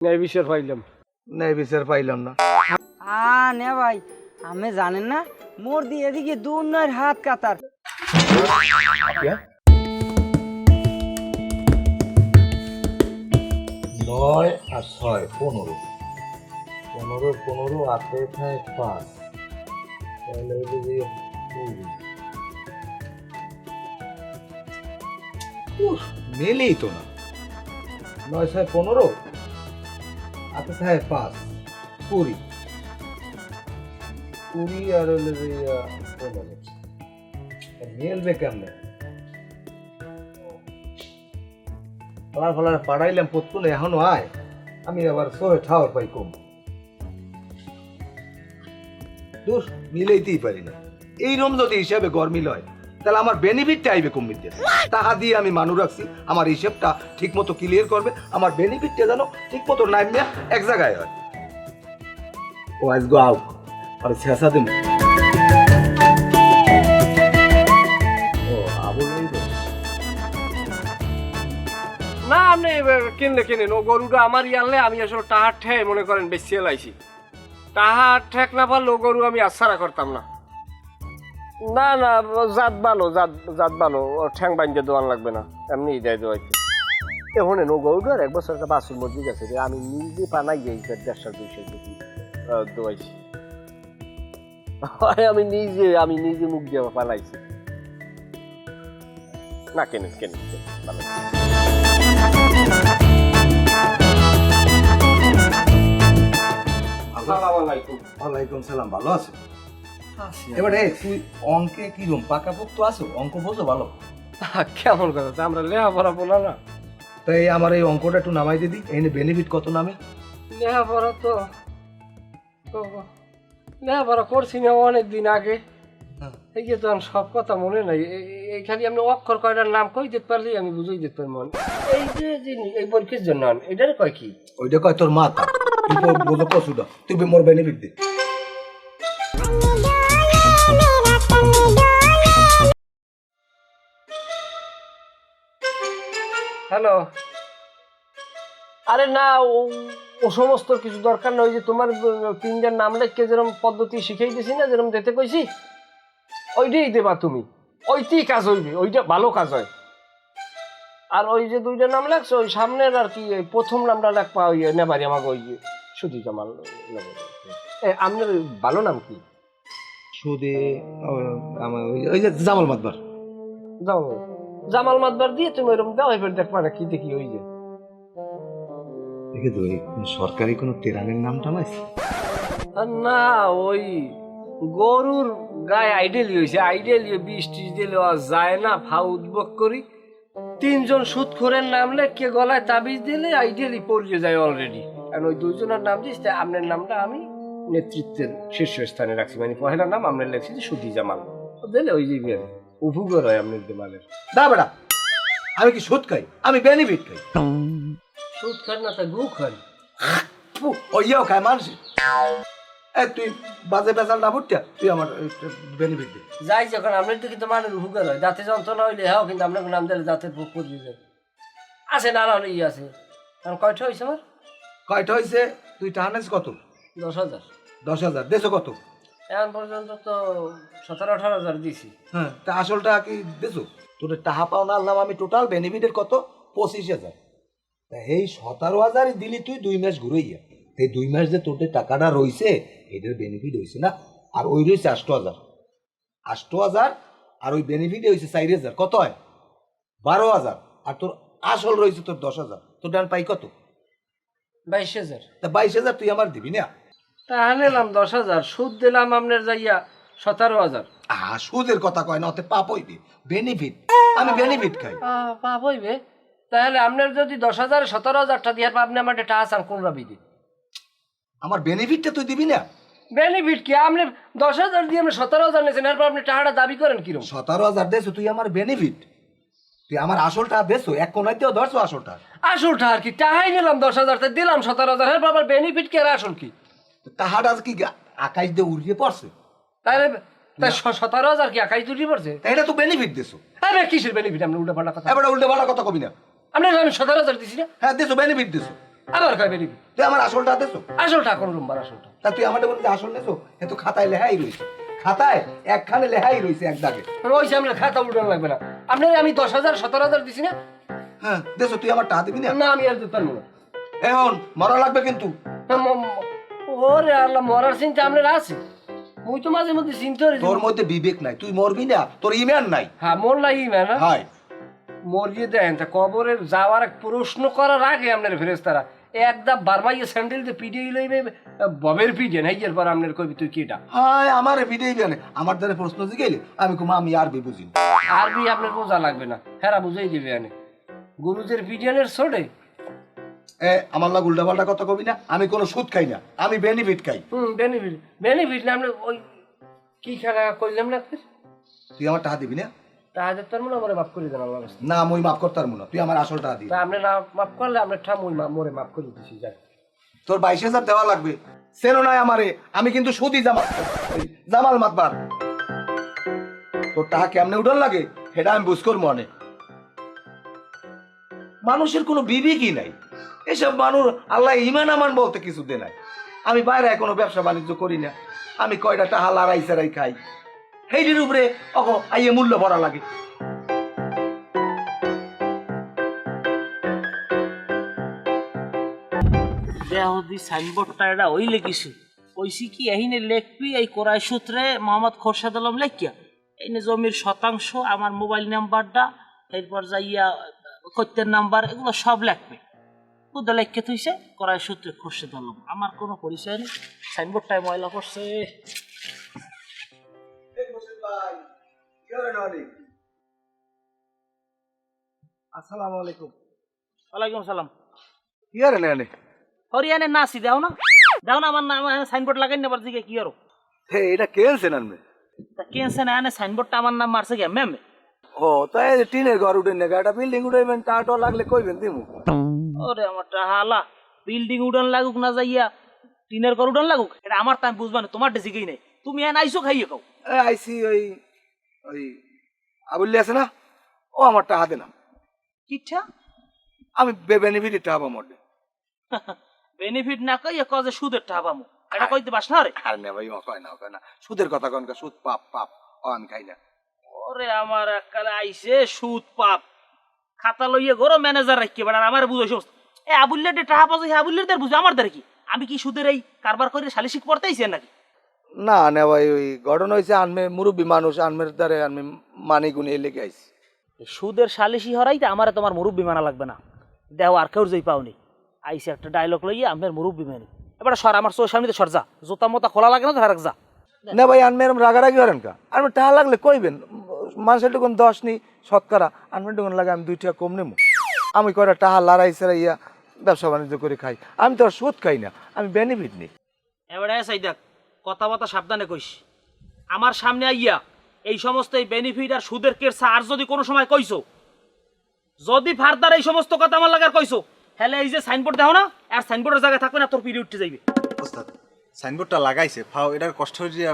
ন্যায় বিচার পাইলাম। ন্যায় বিচার পাইলাম না। আ নে ভাই আমি জানেন না মোর দিয়ে এদিকে দুনার হাত কাতার। নয় আর ছয় পনেরো। পনেরো পনেরো আটে পাঁচ। তাহলে যে কুড়ি। মেলেই তো না। নয় ছয় পনেরো? পাঁচ। কুড়ি। কুড়ি আর তা মেলবে কেমনে? ফালার পাড়াইলাম এখনও আয়। আমি আবার সোহে পাই কম। দোষ মিলাইতেই পারি না। এই রম যদি হিসাবে গরমিল হয় তাহলে আমার বেনিফিটটা আইবে কমিতে টাকা দিয়ে? আমি মানুষ রাখছি আমার হিসেবটা ঠিক মতো ক্লিয়ার করবে আমার বেনিফিটটা যেন ঠিক মতো নামিয়া এক জায়গায় হয়। ও আজ গো আউ আর শেষা দিন? না আপনি এবার কিনলে কিনেন। ও গরুটা আমার আনলে আমি আসলে টাহার ঠে মনে করেন বেশি এলাইছি। টাহার ঠেক না পারলে ও গরু আমি আশারা করতাম না। না না জাত ভালো জাত জাত ভালো। ও ঠ্যাং বাঞ্জে দোয়ান লাগবে না। এমনি দেয় দোয়াইতে এ হনে নো গরুটার এক বছর একটা বাসুর মধ্যে গেছে রে আমি নিজে পানাই গেছি দেড়শো দুইশো কেজি দোয়াইছি আমি নিজে আমি নিজে মুখ দিয়ে পালাইছি না কেন ওয়ালাইকুম সালাম ভালো আছো এবারে তুই অঙ্কে কি রকম পাকাপোক্ত আছো? অঙ্ক বোঝো ভালো। কেমন কথা? তা আমরা লেখাপড়া বলা না। তাই আমার এই অঙ্কটা একটু নামাই দিদি এনে বেনিফিট কত নামে? লেখাপড়া তো লেখাপড়া করছি না অনেক দিন আগে। হ্যাঁ। এই যে সব কথা মনে নাই। এই- এই- এই খালি আপনি অক্ষর কয়টার নাম কই দিতে পারলেই আমি বুঝেই দিতে পারব। এই যে জিনিস এই পরীক্ষার জন্য এটার কয় কি? ওইটা কয় তোর মাথা? তুই বোঝো কসুটা তুই মোর বেনিফিট দে। হ্যালো। আরে না ও সমস্ত কিছু দরকার নয় যে তোমার তিনটার নাম লেখকে যেরকম পদ্ধতি শিখাই দিছি না যেরকম দিতে কইছি ওইটাই দেবা তুমি। ওইটাই কাজ হইবে ওইটা ভালো কাজ হয়। আর ওই যে দুইটা নাম লাগছে ওই সামনের আর কি প্রথম নামটা লাগবা ওই নেবারি আমাকে ওই যে সুধি জামাল আপনার ভালো নাম কি? সুদে আমার ওই যে জামাল মাতবার। জামাল জামাল মাতবার দিয়ে তুমি ওইরকম দাও এবার দেখবা না কি দেখি ওই যে। দেখে তো সরকারি কোনো তেরানের নামটা নাই না ওই গরুর গায়ে আইডিয়ালি হয়েছে আইডিয়ালি বিষ টিস দিলে যায় না ফাউ উদ্বক করি। তিনজন সুৎখোরের নাম লেখকে গলায় তাবিজ দিলে আইডিয়ালি পড়িয়ে যায় অলরেডি আর ওই দুজনের নাম দিস তাই আপনার নামটা আমি নেতৃত্বের শীর্ষস্থানে রাখছি। মানে পহেলার নাম আপনার লেখছি যে সুধি জামাল। দিলে ওই যে উপকার হয় আপনার দেমালের দা বেটা আমি কি সুদ খাই? আমি বেনিফিট খাই। সুদ খান না তা গু খান। ওইয়াও খায় মানুষ। এ তুই বাজে বেজাল না ফুটিয়া তুই আমার বেনিফিট দে। যাই যখন আপনার তো কিন্তু মানুষ উপকার হয়। দাঁতে যন্ত্রণা হইলে হ্যাঁ কিন্তু আপনার নাম দিলে দাঁতের বুক পড়িয়ে যায়। আছে না হলে ই আছে। কারণ কয়টা হয়েছে আমার? কয়টা হয়েছে তুই টাহানেস কত? দশ হাজার। দশ হাজার। দেশো কত? এখন পর্যন্ত তো সতেরো আঠারো হাজার দিছি। হ্যাঁ তা আসলটা কি দেছো? তোর টাকা পাওনা আনলাম আমি টোটাল বেনিফিটের কত? পঁচিশ হাজার। তা এই সতেরো হাজারই দিলি তুই দুই মাস ঘুরে গিয়া এই দুই মাস যে তোর টাকাটা রইছে এটার বেনিফিট হয়েছে না? আর ওই রয়েছে আষ্ট হাজার। আষ্ট হাজার আর ওই বেনিফিট হয়েছে চার হাজার। কত হয়? বারো হাজার। আর তোর আসল রয়েছে তোর দশ হাজার। তোর ডান পাই কত? বাইশ হাজার। তা বাইশ হাজার তুই আমার দিবি না? তা নিলাম দশ হাজার সুদ দিলাম আপনার যাইয়া সতেরো হাজার। আহ সুদের কথা কয় না ওতে পাপ হইবে। বেনিফিট আমি বেনিফিট খাই। পাপ হইবে। তাহলে আপনার যদি দশ হাজার সতেরো হাজারটা দিয়ে আপনি আমার টাকা আসান কোন রাবি দিয়ে আমার বেনিফিটটা তুই দিবি না? বেনিফিট কি? আপনি দশ হাজার দিয়ে আপনি সতেরো হাজার নিয়েছেন এরপর আপনি টাকাটা দাবি করেন কীরকম সতেরো হাজার দেছো তুই আমার বেনিফিট তুই আমার আসলটা দেছো এক কোনাইতেও ধরছো আসলটা। আসলটা আর কি টাকাই নিলাম দশ হাজার দিলাম সতেরো হাজার এরপর আবার বেনিফিট কি আর আসল কি? তাহার কি আকাশ দিয়ে উড়িয়ে পড়ছে? তাহলে তাই সতেরো হাজার কি আকাশ দুটি পড়ছে? এটা তো বেনিফিট দেছো। আরে কিসের বেনিফিট আপনি উল্টা পাল্টা কথা এবার উল্টে পাল্টা কথা কবি না। আপনি আমি সতেরো হাজার দিছি না। হ্যাঁ দেছো বেনিফিট দেছো। আবার কয় বেনিফিট তুই আমার আসলটা দেছো? আসলটা কোন রুম্বার আসলটা। তা তুই আমাদের বলতে আসল নেছো? এ তো খাতায় লেহাই রয়েছে। খাতায় একখানে লেহাই রয়েছে এক দাগে। ওই সামনে খাতা উঠানো লাগবে না। আপনার আমি দশ হাজার সতেরো হাজার দিছি না? হ্যাঁ দেছো তুই আমার টাকা দিবি না? না আমি আর দিতে পারব না। এখন মরা লাগবে কিন্তু। ওরে আল্লাহ মরার চিন্তা আপনার আছে? মুই তো মাঝে মধ্যে চিন্তা করি তোর মধ্যে বিবেক নাই তুই মরবি না তোর ইমান নাই। হ্যাঁ মোর লাগি না হয়? মরিয়ে দেন তা কবরে যাওয়ার এক প্রশ্ন করার আগে আপনার ফেরেস্তারা একদা বারবাইয়ে স্যান্ডেল দিয়ে পিডিয়ে লইবে ববের পিডিয়ে নাই এরপর আপনার কবি তুই কিটা হায় আমার বিদেই জানে আমার দ্বারা প্রশ্ন জিগাইলে আমি কুমা আমি আর বুঝি। আরবি আপনার বোঝা লাগবে না হেরা বুঝাই দিবে আনে গুরুদের পিডিয়ানের ছোটে আমার লাগ কথা কবি না আমি কোনো সুদ খাই না আমি বেনিফিট খাই। হুম বেনিফিট বেনিফিট না আপনার ওই কি খেলা করলাম না তুই আমার টাকা দিবি না? তার মনে আমার মাফ করে দেন রাস্তায়। না আমি মাফ করতার মনে তুই আমার আসল টাকা দিবি। আপনি না মাফ করলে মোরে মাফ করে দিতেছি যাই তোর বাইশ হাজার দেওয়া লাগবে। সেনো নাই আমারে আমি কিন্তু সুদই জামা জামাল মাতবার। তোর টাকা কেমনে উঠান লাগে সেটা আমি বুঝকর মনে মানুষের কোনো বিবেকই নাই। এসব মানুষ আল্লাহ ইমান আমান বলতে কিছু দে নাই আমি বাইরে কোনো ব্যবসা বাণিজ্য করি না। আমি কয়টা টাহা লড়াই সেরাই খাই। সেইটির উপরে অক আইয়ে মূল্য ভরা লাগে। সাইনবোর্ডটা এটা কইছি কি লেখবি এই সূত্রে মোহাম্মদ আলম জমির শতাংশ, আমার মোবাইল নাম্বারটা, এরপর যাইয়া কত্যের নাম্বার, এগুলো সব লেখবে। বুদ্ধ লেখকে থইছে কোরআই সূত্রে খোরশেদ আলম আমার কোনো পরিচয় নেই। সাইনবোর্ডটায় ময়লা করছে আসসালামু আলাইকুম। ওয়ালাইকুম সালাম। কি আর এনে হরিয়ানে নাসি দেও না। দেও না আমার নাম সাইনবোর্ড লাগাই নেবার দিকে কি আরও হে এটা কেলছেন আনবে? তা কেনছে না এনে সাইনবোর্ডটা আমার নাম মারছে গে ম্যাম ও তাই টিনের ঘর উঠে নেগা একটা বিল্ডিং উঠাইবেন টাটো লাগলে কইবেন দিমু। ওরে আমার হালা বিল্ডিং উডান লাগুক না যাইয়া টিনের ঘর উডান লাগুক এটা আমার টাইম বুঝবা না তোমার ডেসিকেই নাই। তুমি এন আইসো খাইয়ে খাও। এ আইসি ওই ওই আবুল্লি আছে না? ও আমার টাকা দিলাম কিচ্ছা? আমি বেনিফিট টাকা মোটে বেনিফিট না কইয়া কজে সুদের টাকামু এটা কইতে পাস না রে? আর না ভাই ও কয় না ও কয় না। সুদের কথা কনকা সুদ পাপ পাপ আমি খাই না। ওরে আমার এককালে আইছে সুদ পাপ খাতা লইয়ে গরো ম্যানেজার রাখিয়ে বেড়ার আমার বুঝাইছ এ আবুল্লের যে টাকা পাচ্ছ আবুল্লের দের বুঝে আমার দ্বারা কি? আমি কি সুদের এই কারবার করে সালিশিক পড়তে আইছি নাকি? না না ভাই ওই ঘটনা হয়েছে আনমে মুরব্বী মানুষ আনমের দ্বারে আমি মানি গুনি লেগে আইছি? সুদের সালিশি হরাইতে আমারে তোমার মুরব্বী মানা লাগবে না। দেহ আর কেউ যাই পাওনি। আইসে একটা ডায়লগ লইয়ে আমার মুরব্বী মানি এবার সর আমার চোর সামনে সর যা। জোতা মোতা খোলা লাগে না তো হারাক যা। না ভাই আনমে এরম রাগারাগি করেন কা? আর টাকা লাগলে কইবেন মানুষের টুকুন দশ নি শতকরা। আনমের টুকুন লাগে আমি দুই টাকা কম নেব আমি কয়টা টাকা লড়াই সেরাইয়া ব্যবসা বাণিজ্য করে খাই। আমি তো আর সুদ খাই না আমি বেনিফিট নিই। এবারে চাই দেখ কথা বতা সাবধানে কইস। আমার সামনে আইয়া এই সমস্ত এই বেনিফিট আর সুদের কেরসা আর যদি কোনো সময় কইছো যদি ফার্দার এই সমস্ত কথা আমার লাগার কইছো হ্যালে এই যে সাইনবোর্ড দাও না আর সাইনবোর্ডের জায়গায় থাকবে না তোর পিড়ি উঠতে যাইবে। ওস্তাদ সাইনবোর্ডটা লাগাইছে ফাও এটার কষ্ট হয়ে যে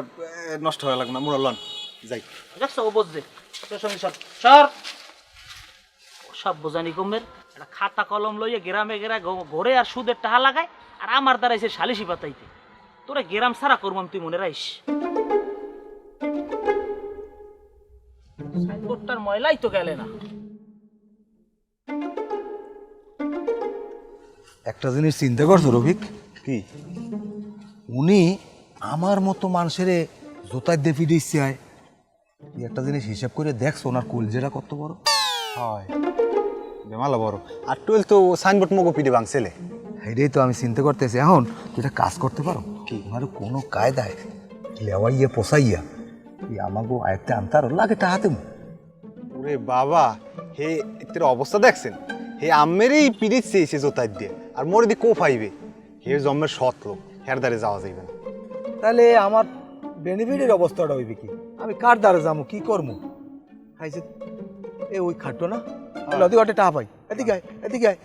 নষ্ট হয়ে লাগবে না মুরা লন। যাই। দেখছ ও বুঝছে তোর সঙ্গে সর। সর সব বোঝানি কমের একটা খাতা কলম লইয়ে গ্রামে গেরা ঘরে আর সুদের টাকা লাগায় আর আমার দ্বারা এসে সালিশি পাতাইতে তোরা গ্রাম সারা করবাম তুই মনে রাইস সাইনবোর্ডটার ময়লাই তো গেলে না। একটা জিনিস চিন্তা করছ রফিক? কি? উনি আমার মতো মানুষের জোতায় দিচ্ছে আয়। তুই একটা জিনিস হিসাব করে দেখছ ওনার কলজেরা কত বড়। হয়। বেমালা বড়। আর টুয়েলভ তো সাইনবোর্ড মগো পিডি ভাঙছেলে। এটাই তো আমি চিন্তা করতেছি এখন তুই একটা কাজ করতে পারো। কি? আমার কোনো কায়দায় লেওয়াইয়া পোষাইয়া তুই আমাকে আয়ত্তে আনতে আরও লাগে টাহাতে ওরে বাবা হে এর অবস্থা দেখছেন? হে আমেরই পিড়ি চেয়েছে জোতার দিয়ে। আর মোরে দিয়ে কো পাইবে হে জন্মের সৎ লোক। হের দ্বারে যাওয়া যাইবে না। তাহলে আমার বেনিফিটের অবস্থাটা হইবে কি? আমি কার দ্বারা যাব কি করব খাইছে এ ওই খাটতো না? লদি ওটা টাকা পাই। এদিকে আয় এদিকে আয়।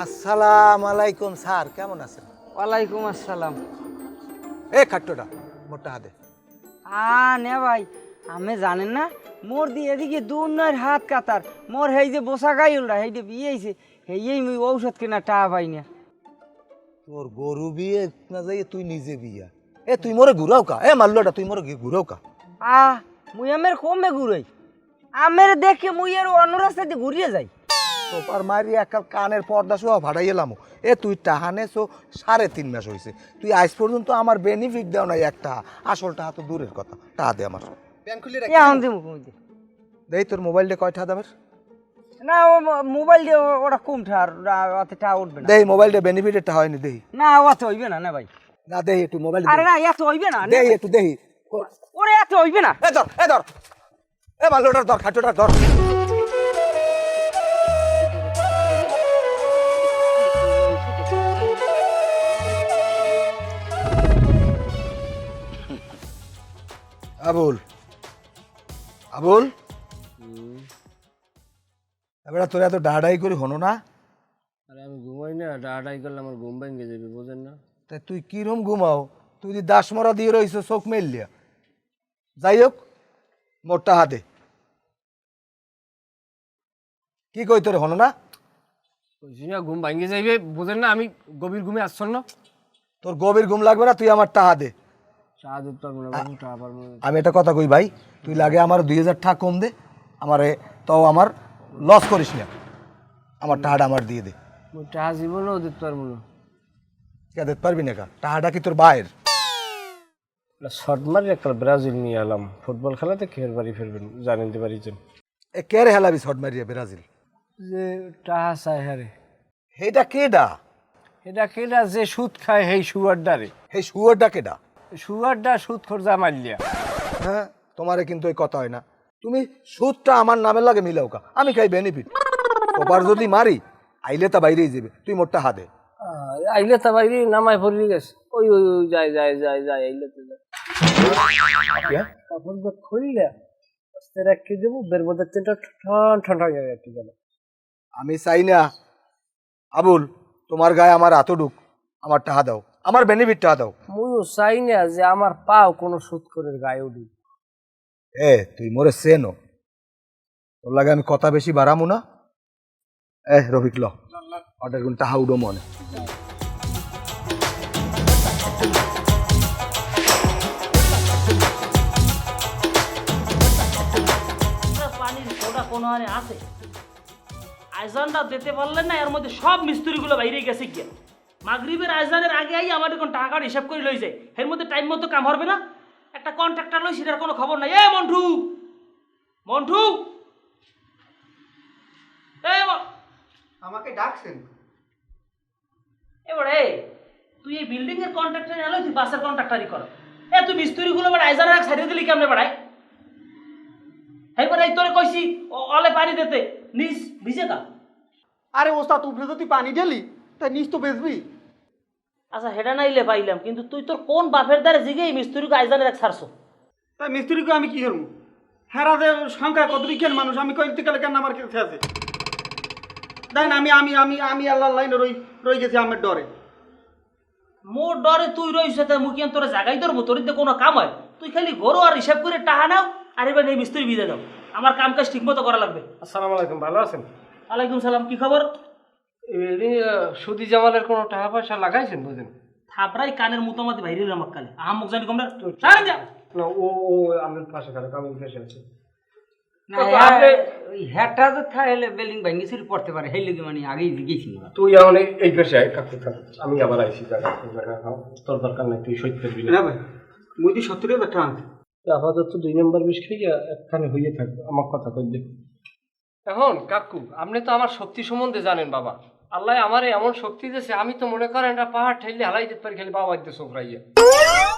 আচ্ছা সালাম আলাইকুম স্যার। কেমন আছেন? ওয়ালাইকুম আসসালাম। এ খাট্টোটা মোটা হাতে। আ নে ভাই আমি জানেন না? মোর দিয়ে এদিকে দুনার হাত কাতার মোর হেই যে বসা গাই উল্টা হেই যে বিয়েছে হেই মুই ঔষধ কেনা টাকা পাই না। তোর গরু বিয়ে না যাই তুই নিজে বিয়া। এ তুই মোরে ঘুরাও কা? এ মাল্লোটা তুই মোরে ঘুরাও কা? আ মুই আমের কমে ঘুরাই। আমের দেখে মুই আর অন্য রাস্তা দিয়ে ঘুরিয়ে যাই। তোপার মারি একাল কানের পর্দা সহ ভাড়াই এলাম। এ তুই টাহানে সো সাড়ে তিন মাস হয়েছে তুই আজ পর্যন্ত আমার বেনিফিট দেও নাই একটা। আসল টাহা তো দূরের কথা টাহা দে আমার। দেই তোর মোবাইলটা কয় টাকা দামের? না ও মোবাইল দিয়ে ওটা কম ঠার অত টাকা উঠবে না। দেই মোবাইলটা বেনিফিটের টাকা হয়নি দেই। না অত হইবে না না ভাই। না দেই একটু মোবাইল আরে না এত হইবে না দেই একটু দেই। ওরে এত হইবে না। এ ধর এ ধর। এ মাল্লোটার ধর খাটোটার ধর। আবুল। আবুল? এবার তোরা এত ডাডাই করে হনো না? আরে আমি ঘুমাই না ডাটাই করলে আমার ঘুম ভেঙে যাবে বোঝেন না। তা তুই কিরম ঘুমাও? তুই যদি দাস দাসমরা দিয়ে রইছ চোখ মেললিয়া। যাই হোক মোটটা হাতে। কি কই তোর হনো না? ঘুম ভাঙে যাইবে বোঝেন না আমি গভীর ঘুমে আচ্ছন্ন। তোর গভীর ঘুম লাগবে না তুই আমার টাহা দে আমি একটা কথা কই ভাই তুই লাগে আমার দুই হাজার টাকা কম দে আমারে তাও আমার লস করিস না। আমার টাহাটা আমার দিয়ে দে। চা জীবনেও দিতে পারব না। কে দিতে পারবি না কা? টাহাটা কি তোর বাইর শর্ট মারি একটা ব্রাজিল নিয়ে এলাম। ফুটবল খেলাতে খের বাড়ি ফিরবেন? জানেন তো পারিছেন এ কে রে হেলাবি শট মারিয়া ব্রাজিল? যে টাহা চাই হারে হেটা কেডা? এটা কেটা যে সুদ খায় সেই সুয়ারডারে হে শুয়োরটা কেডা? সুয়ারডা সুদ খরচা মারলিয়া হ্যাঁ তোমারে কিন্তু এই কথা হয় না তুমি সুদটা আমার নামের লাগে মিলাও কা আমি খাই বেনিফিট ওপার যদি মারি আইলে তা বাইরেই যাবে তুই মোটটা হাতে আইলে তা বাইরে নামায় পড়ে গেছে ওই ওই ওই যায় যায় যায় যায় আইলে তো যায় কাপড় ব্যাগ খুললে আস্তে রাখি দেবো বের মধ্যে তেলটা ঠান ঠান্ডা হয়ে যাচ্ছে গেল আমি চাই না আবুল তোমার গায়ে আমার আতডুক আমার টাহা দাও আমার বেনিফিটটা দাও। মুইও চাই না যে আমার পাও কোনো সুদ করে গায়ে উঠি এ তুই মোরে সেনো তোর লাগে আমি কথা বেশি বাড়ামু না। এ রফিক ল। অর্ডার গুণ টাহা উডো মনে। কোনো আছে। আইজানটা দিতে পারলেন না এর মধ্যে সব মিস্ত্রিগুলো বাইরে গেছে গিয়া। মাগরিবের আইজানের আগে আই আমার এখন টাকার হিসাব করে লই যায়। এর মধ্যে টাইম মতো কাম হবে না। একটা কন্ট্রাক্টর লই সেটার কোনো খবর নাই। এ মন্টু! মন্টু! এ আমাকে ডাকছেন এবারে তুই এই বিল্ডিং এর কন্ট্রাক্টর এলো তুই বাসের কন্ট্রাক্টরই কর। এ তুই মিস্ত্রিগুলো বাড়া আইজানের এক সাইডে দিলি কেমনে বাড়াই? এবারে এই তোরে কইছি অলে পানি দিতে। নিস ভিজে কা আরে ওস্তাদ উপরে তো তুই পানি ঢেলি তাই নিচ তো বেচবি। আচ্ছা হেডা নাইলে পাইলাম কিন্তু তুই তোর কোন বাপের দ্বারে জিগে এই মিস্ত্রিকে আইজানের এক ছাড়ছো? তাই মিস্ত্রিকে আমি কি করব হেরাদের সংখ্যা কত কেন মানুষ? আমি কইতে গেলে কেন আমার কাছে আছে? দেখেন আমি আমি আমি আমি আল্লাহ লাইনে রই রই গেছি আমার ডরে। মোর ডরে তুই রইছে তাই মুখিয়ান তোরে জাগাই ধরবো? তোর দিয়ে কোনো কাম হয়? তুই খালি ঘরো আর হিসাব করে টাহা নাও আর এবার এই মিস্ত্রি বিদে দাও। আমার কাম কাজ ঠিক মতো করা লাগবে। আসসালামু আলাইকুম ভালো আছেন? ওয়ালাইকুম সালাম কি খবর? সুদি জামালের কোনো টাকা পয়সা লাগাইছেন বুঝেন থাপড়াই কানের মুতামাতি বাইরে আমার কালে। মুখ জানি কমরা সারেন যা। না ও ও আমার পাশে খারাপ আমি আছি তো খাইলে বেলিং পড়তে পারে সেই লোকে মানে আগেই তুই আমার এই- এই পাশে কাকু থাক আমি আবার আইসি জায়গা জায়গা তোর দরকার নাই তুই সইতে পারবি না। না ভাই মুই তুই সত্তর হাজার টাকা আপাতত দুই নম্বর বিষ খাইয়া একখানে হইয়ে থাকবে আমার কথা কই দে এখন কাকু আপনি তো আমার শক্তি সম্বন্ধে জানেন বাবা। আল্লাহ আমার এমন শক্তি দিয়েছে আমি তো মনে করেন একটা পাহাড় ঠেললে হালাই দিতে পারি খেলে বাবা দিতে সোফরাইয়া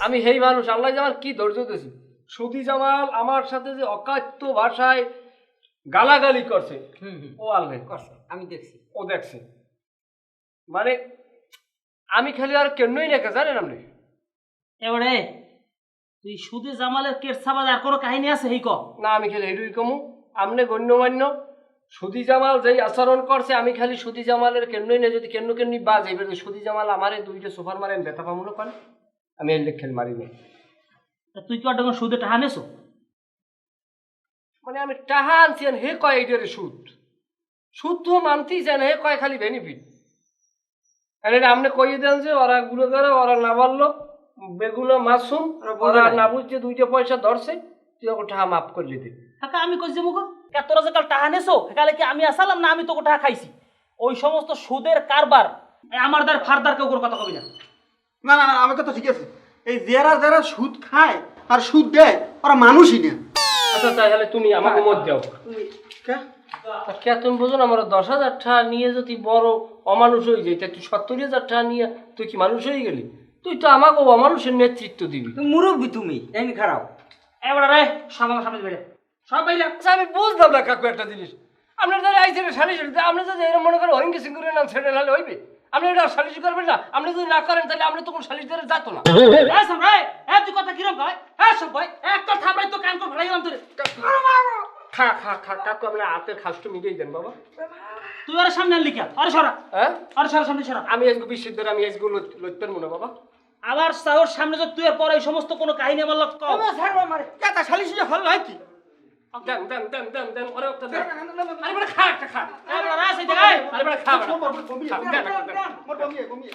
আমি সেই মানুষ আল্লাহ যে আমার কি ধৈর্য দিয়েছে? সুদি জামাল আমার সাথে যে অকাত্য ভাষায় গালাগালি করছে। ও আল্লাহ। করছে আমি দেখছি। ও দেখছে। মানে আমি খালি আর কেনই নাকি জানেন আপনি? এবারে তুই সুদে জামালের কেট সাবাদ আর কোনো কাহিনী আছে হেই ক? না আমি খালি এটুই কমু। আপনি গণ্যমান্য সুদি জামাল যেই আচরণ করছে আমি খালি সুদি জামালের কেন্দ্রই না যদি কেন্দ্র কেন্দ্রই বাজ এবার সুদি জামাল আমারে দুইটা সোফার মারে আমি ব্যথা পাবো না পারে আমি এর লেখেন মারি না তা তুই কি ওটা সুদে টাহা নেছো? মানে আমি টাহা আনছি হে কয় এইটার সুদ? সুদ তো মানতেই চায় না হে কয় খালি বেনিফিট আর এটা আপনি কইয়ে দেন যে ওরা গুলো করে ওরা না বলল বেগুলো মাসুম ওরা না বুঝছে দুইটা পয়সা ধরছে তুই ওকে টাহা মাফ করে দিতে আমি কইছি মুখ? কে তোরা যে কাল টাহা নেছো? কালে কি আমি আসালাম না আমি তোকে টাকা খাইছি? ওই সমস্ত সুদের কারবার আমার দ্বার ফারদার কেউ কথা কবি না। না না না আমার কথা ঠিক আছে। এই যারা যারা সুদ খায় আর সুদ দেয় ওরা মানুষই না। আচ্ছা তাহলে তুমি আমাকে মত দাও। কে? কে তুমি বুঝো না আমার দশ হাজার টাকা নিয়ে যদি বড় অমানুষ হয়ে যায় তা তুই সত্তর হাজার টাকা নিয়ে তুই কি মানুষ হয়ে গেলি? তুই তো আমাকে অমানুষের নেতৃত্ব দিবি। মুরব্বী তুমি এমনি খারাপ। এবার রে আমার সামনে বেড়ে। সব বাইরে আচ্ছা, আমি বুঝলাম না কাকু একটা জিনিস। আপনার যারা আইসে সালিশ আপনি যদি এরকম মনে করেন হরিঙ্গি সিঙ্গুরের নাম ছেড়ে নাহলে হইবে। আপনি এটা সালিশ করবেন না। আপনি যদি না করেন তাহলে আপনি তখন সালিশ ধরে যাতো না। এই সব রে এ তুই কথা কিরম কয়? হ্যাঁ সব ভাই একটা থাপড়াই তো কান করে ফেলাই গেলাম তোরে। খা খা খা কাকু আপনার হাতের খাসটা মিটিয়ে দেন বাবা। তুই সামনে আরে সরা। হ্যাঁ? আরে সরা সামনে সরা। আমি আজকে বিশ্বের ধরে আমি আজকে লইতেন মনে বাবা। আবার সাহর সামনে যে তুই আর পরে এই সমস্ত কোনো কাহিনী আমার লোক কম কেতা সালিশ হল হয় কি? দেন দেন দেন দেন দেন ওরে একটা দেন আরে বড় খা একটা আরে বড় খা বড় বমি দেন মোর বমি বমি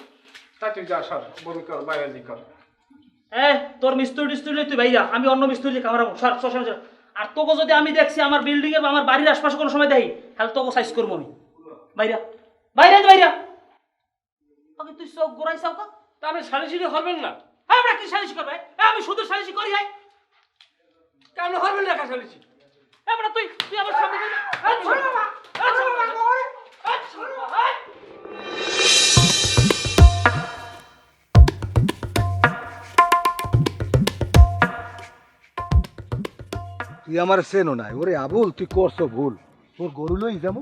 তা তুই যা সর বমি কর বাইরে কর এ তোর মিস্ত্রি টিস্ত্রি তুই ভাইয়া আমি অন্য মিস্ত্রি কামড়াবো সর সর সর সর। আর তোকে যদি আমি দেখছি আমার বিল্ডিং এ বা আমার বাড়ির আশপাশে কোনো সময় দেখি তাহলে তোকে সাইজ করব আমি। বাইরা বাইরে বাইরা তোকে তুই চোখ গোড়াই চাও কা? তা আপনি সালিশি হবেন না। হ্যাঁ আমরা কি সালিশ করবে এ, আমি শুধু সালিশি করি হাই কেন হবেন না সালিশি। এবার তুই তুই আমার সামনে। তুই আমার সেনো নাই। ওরে আবুল তুই করছ ভুল। তোর গরু লই যাব।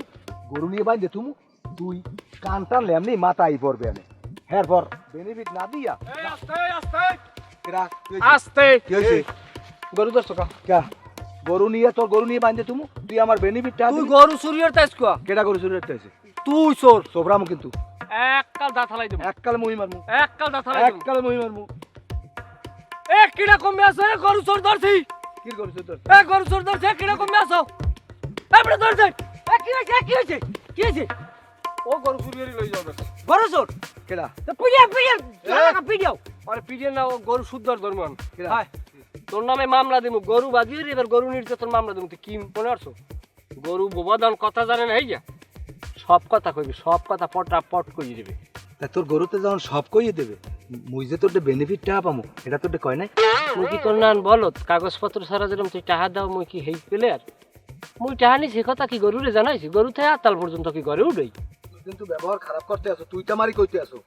গরু নিয়ে বাইন্দে তুমি তুই কান টানলে এমনি মাথায় পড়বে আমি হ্যাঁ পর বেনিফিট না দিয়া। কি আস্তে গরু দশ টাকা ক্যা গরু নিয়ে তোর গরু নিয়ে বাইন্দে তুমি? তুই আমার বেনিফিটটা তুই গরু চুরিয়ার তাইস কুয়া কেটা গরু চুরি একটা তুই চোর। সোবরামু কিন্তু। এক কাল দাঁত হালাই দেবো। এককালে মই মারমু। এক কাল দাঁত হালাই দেবো। এককালে মই মারমু। এ কিরা কমে আছে? এ গরু চোর ধরছি। কি করছিস তোর এ গরু চোর ধরছে এ কিরা কমে আসো এবারে ধরছে এ কি হয়েছে? এ কি হয়েছে? কি হয়েছে? ও গরু চুরিয়ারই লই যাবে বড় চোর? কেডা? তো পিডিয়া পিডিয়া। টাকা পিডিয়াও। আরে পিডিয়ে না ও গরু শুদ্ধর ধর্মান। কেডা? হায়। তোর নামে মামলা দিব গরু বাজিয়ে এবার গরু নির্যাতন মামলা দিব তুই কি মনে করছ? গরু বোবাদান কথা জানে না এই যা। সব কথা কইবি সব কথা পটা পট কইয়ে দিবি। তা তোর গরুতে যখন সব কইয়ে দেবে মুই যে তোর বেনিফিট টাকা পামু এটা তোর কয় নাই? মুই কি তোর নান বলো কাগজপত্র সারা যেরকম তুই টাহা দাও মুই কি হেই পেলে আর মুই নি সে কথা কি গরুরে জানাইছি? গরু থেকে আতাল পর্যন্ত কি ঘরে উঠেই তুই কিন্তু ব্যবহার খারাপ করতে আসো তুই তো মারি কইতে আসো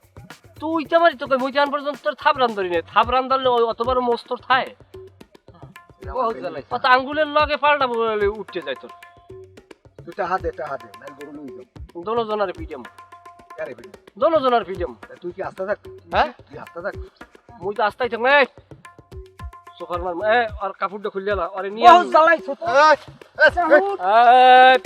তুই তো মারি তোকে মুই জান পর্যন্ত তোর থাপ রান ধরি নাই। থাপ রান ধরলে ওই অত বড় মস্তর থায়। কত আঙ্গুলের লগে পাল্টা উঠতে যায় তোর। দুটা হাতে একটা হাতে নাই গরু লই যাও দোনো জনের পিডিয়াম আরে বেটা দোনো জনের পিডিয়াম তা তুই কি আস্তে থাক? হ্যাঁ? তুই আস্তে থাক। মুই তো আস্তাই থাক এই! সোফার মার এ আর কাপড়টা খুললে না আরে নিয়ে বহুত জ্বালাইছো তো এই,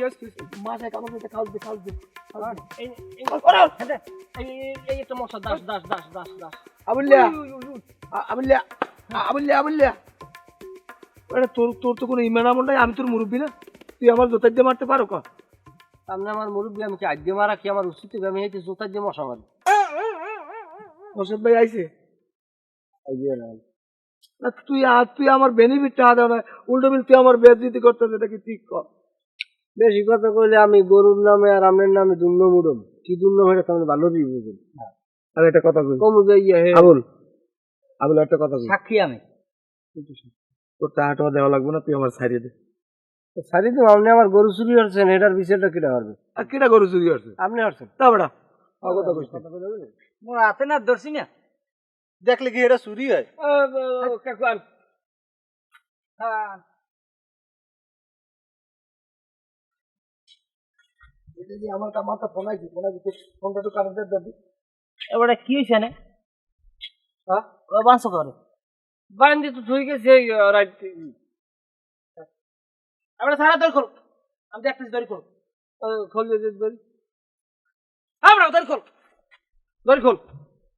হচ্ছে মাথায় কামড়তে খাও দে খাও দে এই এই ওরে এই এই একটা মশা দাস দাস দাস দাস দাস আবুল্লিয়া আ- আবুল্লিয়া আ- আবুল্লিয়া আবুল্লিয়া আরে তোর তোর তো কোনো ইমান আমল নাই আমি তোর মুরব্বী না তুই আমার জোতার দিয়ে মারতে পারো কা সামনে আমার মুরব্বী আমি কি আজ্ঞে মারা কি আমার উচিত আমি এই জোতার দিয়ে মশা মারি মোর্শেদ ভাই আইছে না তুই আ- তুই আমার বেনিফিট টাকা দাও না উল্টো বিল তুই আমার বেদবিতি করতে এটা কি ঠিক কর? বেশি কথা কইলে আমি গরুর নামে আর আমের নামে দুর্ন মুড়ম। কি দুর্ন হয়ে তাহলে ভালো দিয়ে বুঝুন আমি একটা কথা কই। কমু যাই হে। আবুল। আবুল একটা কথা কই। সাক্ষী আমি। তোর টাকা টাকা দেওয়া লাগবে না তুই আমার ছাড়িয়ে দে। সারি তো আপনি আমার গরু চুরি হচ্ছেন এটার বিষয়টা কিটা পারবে আর কেটা গরু চুরি করছে? আপনি হচ্ছেন তা আমার কথা কইস না। মোর হাতে না ধরছি না। দেখলে কি এটা চুরি হয়? হ্যাঁ। আমার আমার ফোন আছে ফোন আছে ফোনটা একটু কানেক্টেড দিবি এবারে কি হয়েছে না হ্যাঁ? বাঁচো করে বান্ধি তো থই গেছে রাত এবারে সারা দর খোল। আমি একটা আমরা খোল।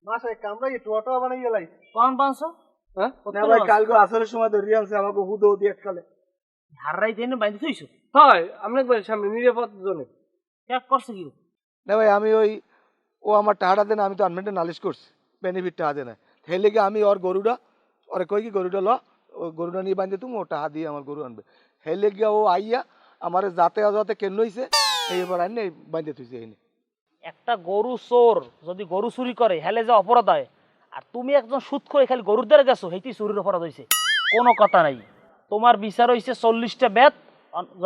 মাসে কামড়াই টোটা বানাই গেলাই কোন পাঁচশো হ্যাঁ? না ভাই কালকে আসরের সময় তো রিয়ালসে আমাকে হুদো দিয়ে কালে হাররাই দেন বাইন্ধে থইছো? হয় আপনাকে বলি সামনে নিরাপদ জনে। চেক করছে কি? না ভাই আমি ওই ও আমার টাকাটা দেন আমি তো আনমেন্টে নালিশ করছি। বেনিফিট টাকা দেয় না। সেই লেগে আমি ওর গরুটা ওরে কই কি গরুটা ল ও গরুটা নিয়ে বাঁধতে তুমি ও টাকা দিয়ে আমার গরু আনবে। সেই লেগে ও আইয়া আমার যাতে যাতে কেন হইছে এই এবার আনি বাঁধতে তুইছে এই একটা গরু চোর যদি গরু চুরি করে হেলে যে অপরাধ হয়। আর তুমি একজন সুদ করে খালি গরুর দ্বারা গেছো সেইটি চুরির অপরাধ হয়েছে কোনো কথা নাই। তোমার বিচার হয়েছে চল্লিশটা বেত।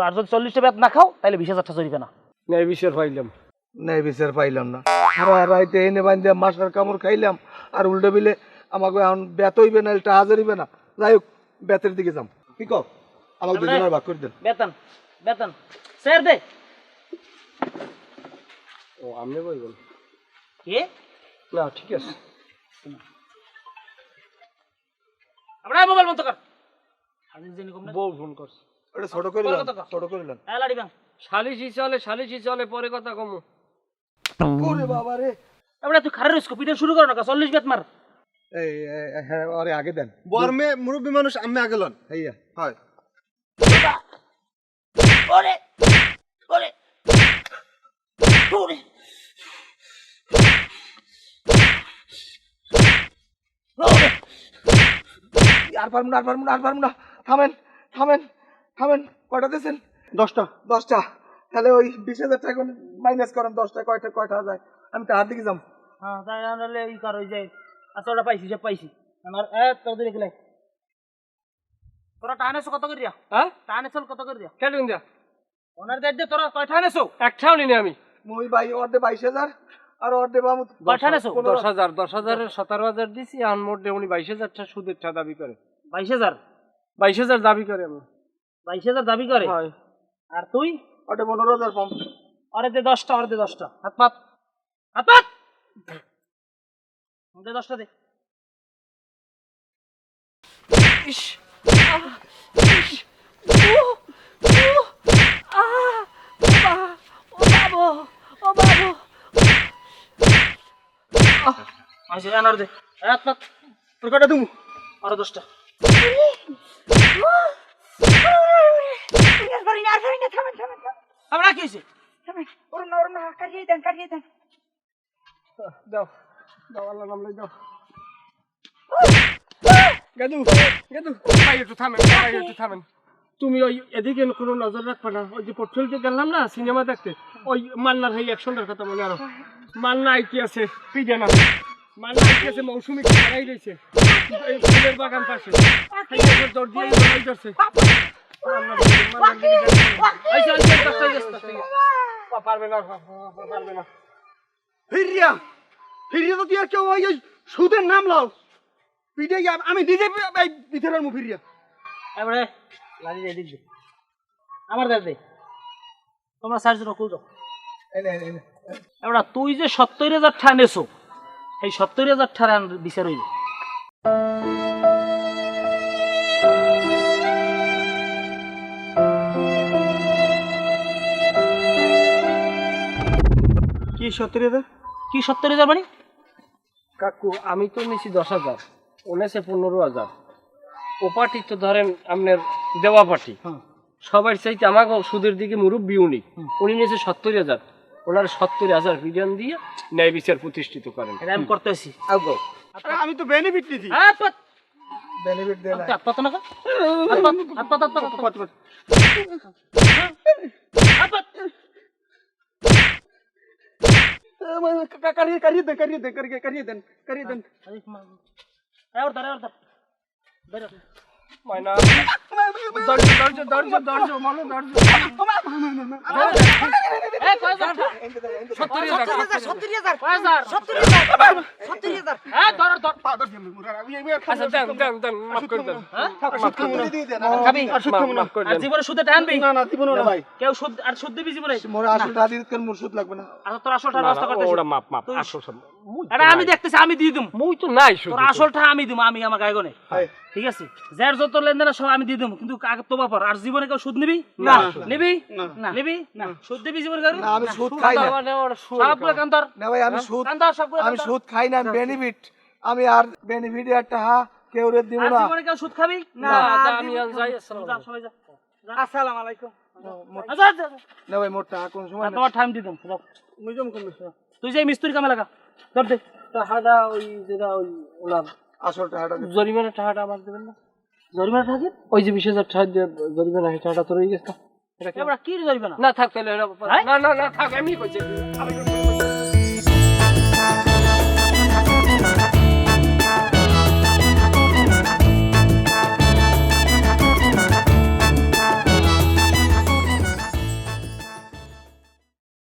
আর যদি চল্লিশটা বেত না খাও তাহলে বিশ হাজার টাকা চলিবে না। ন্যায় বিচার পাইলাম। নাই বিচার পাইলাম না। সারা রাইতে এনে বাঁধতে মাসার কামড় খাইলাম আর উল্টো বিলে আমাকে এখন বেত হইবে না টাকা জরিবে না। যাই হোক বেতের দিকে যাম। কি কও? আমাকে দুজনের ভাগ করে দেন। বেতন বেতন। স্যার দে। ও আপনি কে? না ঠিক আছে। আমরা মোবাইল বন্ধ কর। আমি জানি কম না। বউ ফোন করছে। ছোট করে। ছোট করে হ্যাঁ চলে সালিশি চলে পরে কথা কমু। ওরে বাবা রে। এবারে তুই খারের স্কোপ এটা শুরু করো না চল্লিশ বেত মার। এই এই, হ্যাঁ আরে আগে দেন। বর্মে মুরব্বী মানুষ আমি আগে লন। হইয়া হয় ওরে ওরে ওরে আর পারব না আর পারব না আর পারব না। থামেন থামেন থামেন। কয়টা দিয়েছেন? দশটা। দশটা। তাহলে ওই বিশ হাজার টাকা মাইনাস করেন দশটা কয়টা কয়টা যায় আমি তাহার দিকে যাম। হ্যাঁ তাই নাহলে ই কর ওই যে আচ্ছা ওটা পাইছি সব পাইছি। আমার এ তোদের দেখলে তোরা টানেছো কত করে দিয়া? হ্যাঁ? টানেছো কত করে দিয়া? কেটে দিয়া। ওনার দেড় দিয়ে তোরা কয় টানেছো একটাও নিনি আমি। মই বাই অর্ধে বাইশ হাজার। আর অর্ধে বামু কয় টানেছো দশ হাজার। দশ হাজারের সতেরো হাজার দিছি আর মোট উনি বাইশ হাজারটা সুদের টা দাবি করে। বাইশ হাজার? বাইশ হাজার দাবি করে আমি বাইশ হাজার দাবি করে? হয়। আর তুই? অর্ধে পনেরো হাজার কম। অরে দে দশটা অরে দে দশটা। হাত পাত। হাত পাত! দে দশটা দে। ইস আইসে আনার দে। হাত পাত। তোর কটা তুমি আরও দশটা। আমরা কি হয়েছে। দাও দাও আল্লাহ নাম দাও। গেদু গেদু। ভাই একটু থামেন ভাই একটু থামেন। তুমি ওই এদিকে কোনো নজর রাখবে না। ওই যে পোর্টফোলিওতে গেলাম না সিনেমা দেখতে ওই মান্নার এই অ্যাকশনটার কথা মনে আরও। মান্না আইকি আছে পিজে না মান্না আইকি আছে মৌসুমি হারাই রয়েছে এই ফুলের বাগান পাশে। দিয়ে পারবে না পারবে না। ফিরিয়া ফিরিয়া তো তুই আর কেউ ওই ওই সুদের নাম লাও। পিঠে গিয়ে আমি নিজে ভিতরের মু ফিরিয়া। এবারে লাড়ি দে। দিক আমার দে দে। তোমরা এনে এনে এনে এবার তুই যে সত্তর হাজার ঠা নেছো এই সত্তর হাজার ঠার বিচার হইবে কি সত্যি রে কি সত্তর হাজার মানে? কাকু আমি তো নিছি দশ হাজার উনেছে পনেরো হাজার। ও পার্টি তো ধরেন আপনার দেওয়া পার্টি। সবাই চাইতে আমাকে সুদের দিকে মুরব্বী উনি। উনি নিয়েছে সত্তর হাজার। ওনার সত্তর হাজার রিটার্ন দিয়ে ন্যায় বিচার প্রতিষ্ঠিত করেন। আমি করতেছি। আমি তো বেনিফিট নিছি। হাত পাত বেনিফিট দেন হাত পাত না হাত পাত হাত পাত হাত পাত হাত পাত হাত পাত কারিয়ে কারিয়ে দেন কারিয়ে দেন কারিয়ে কারিয়ে দেন কারিয়ে দেন। এবার ধর মনে হ্যাঁ? আচ্ছা জীবনে সুদে টানবি না না দিব না ভাই। কেউ সুদ আর সুদ দিবি জীবনে? মোরা আসল টাকা দিতে কেন মোর সুদ লাগবে না। আচ্ছা তোর ওরা মাপ মাপ আসল এটা আমি। দেখতেছি আমি দিয়ে দিম। মুই তো নাই শুধু তোর আসলটা আমি দিব আমি আমার গায়গনে। হয়। ঠিক আছে? যার যত লেনদেন সব আমি দিয়ে দেবো কিন্তু কাকে তো বাপর আর জীবনে কেউ সুদ নিবি? না। নিবি? না। নিবি? না। সুদ দিবি জীবনে কারও? না আমি সুদ খাই না। মানে সবগুলো কান্তর না ভাই আমি সুদ কান্তর সবগুলো আমি সুদ খাই না বেনিফিট আমি আর বেনিফিট এর টাকা কেউ রে দিব না। জীবনে কেউ সুদ খাবি? না। আমি যাই আসসালামু আলাইকুম। আসসালামু আলাইকুম। আচ্ছা, আচ্ছা, আচ্ছা। না ভাই কোন সময় আর তোমার টাইম দিতাম তুই যে মিস্ত্রি কামে লাগা। ধর দে টাকাটা ওই যেটা ওই ওনার আসল টাকাটা জরিমানা টাকাটা আমার দেবেন না। জরিমানা থাকে ওই যে বিশ হাজার টাকা দিয়ে জরিমানা সেই টাকাটা তো রয়ে গেছে কি- জরিমানা? না থাক তাহলে হ্যাঁ? না না না থাক আমি কইছি